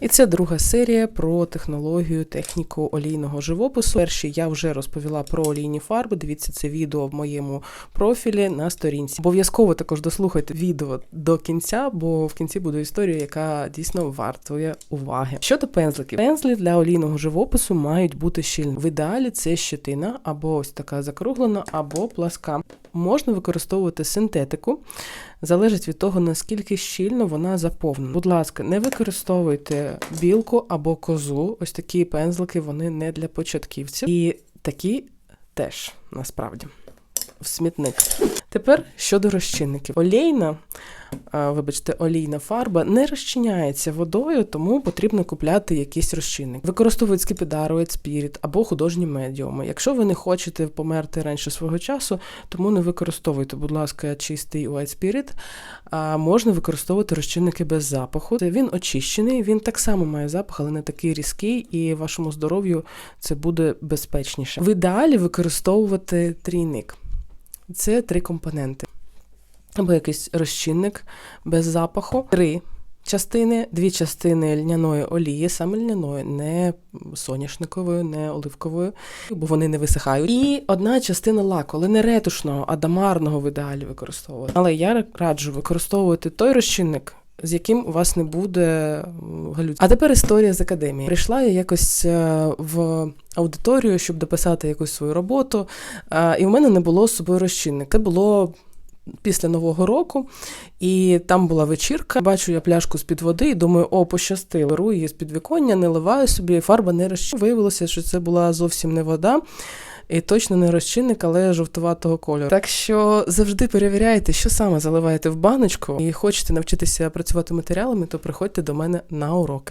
І це друга серія про технологію, техніку олійного живопису. Перші я вже розповіла про олійні фарби. Дивіться це відео в моєму профілі на сторінці. Обов'язково також дослухайте відео до кінця, бо в кінці буде історія, яка дійсно вартує уваги. Щодо пензликів, пензлі для олійного живопису мають бути щільні. В ідеалі це щетина або ось така закруглена, або пласка. Можна використовувати синтетику, залежить від того, наскільки щільно вона заповнена. Будь ласка, не використовуйте білку або козу. Ось такі пензлики, вони не для початківців. І такі теж насправді в смітник. Тепер щодо розчинників. Олійна, вибачте, олійна фарба не розчиняється водою, тому потрібно купляти якийсь розчинник. Використовують скипідару, спіріт або художні медіуми. Якщо ви не хочете померти раніше свого часу, тому не використовуйте, будь ласка, чистий White Spirit. А можна використовувати розчинники без запаху. Він очищений, він так само має запах, але не такий різкий, і вашому здоров'ю це буде безпечніше. В ідеалі використовувати трійник. Це три компоненти. Або якийсь розчинник без запаху. Три частини, дві частини льняної олії, саме льняної, не соняшникової, не оливкової, бо вони не висихають. І одна частина лаку, але не ретушного, а дамарного в ідеалі використовувати. Але я раджу використовувати той розчинник. З яким у вас не буде галюцинацій. А тепер історія з академії. Прийшла я якось е, в аудиторію, щоб дописати якусь свою роботу, е, і в мене не було з собою розчинник. Це було після Нового року, і там була вечірка. Бачу я пляшку з-під води і думаю, о, пощастило. Беру її з-під віконня, наливаю собі, фарба не розчин. Виявилося, що це була зовсім не вода. І точно не розчинник, але жовтуватого кольору. Так що завжди перевіряйте, що саме заливаєте в баночку, і хочете навчитися працювати матеріалами, то приходьте до мене на уроки.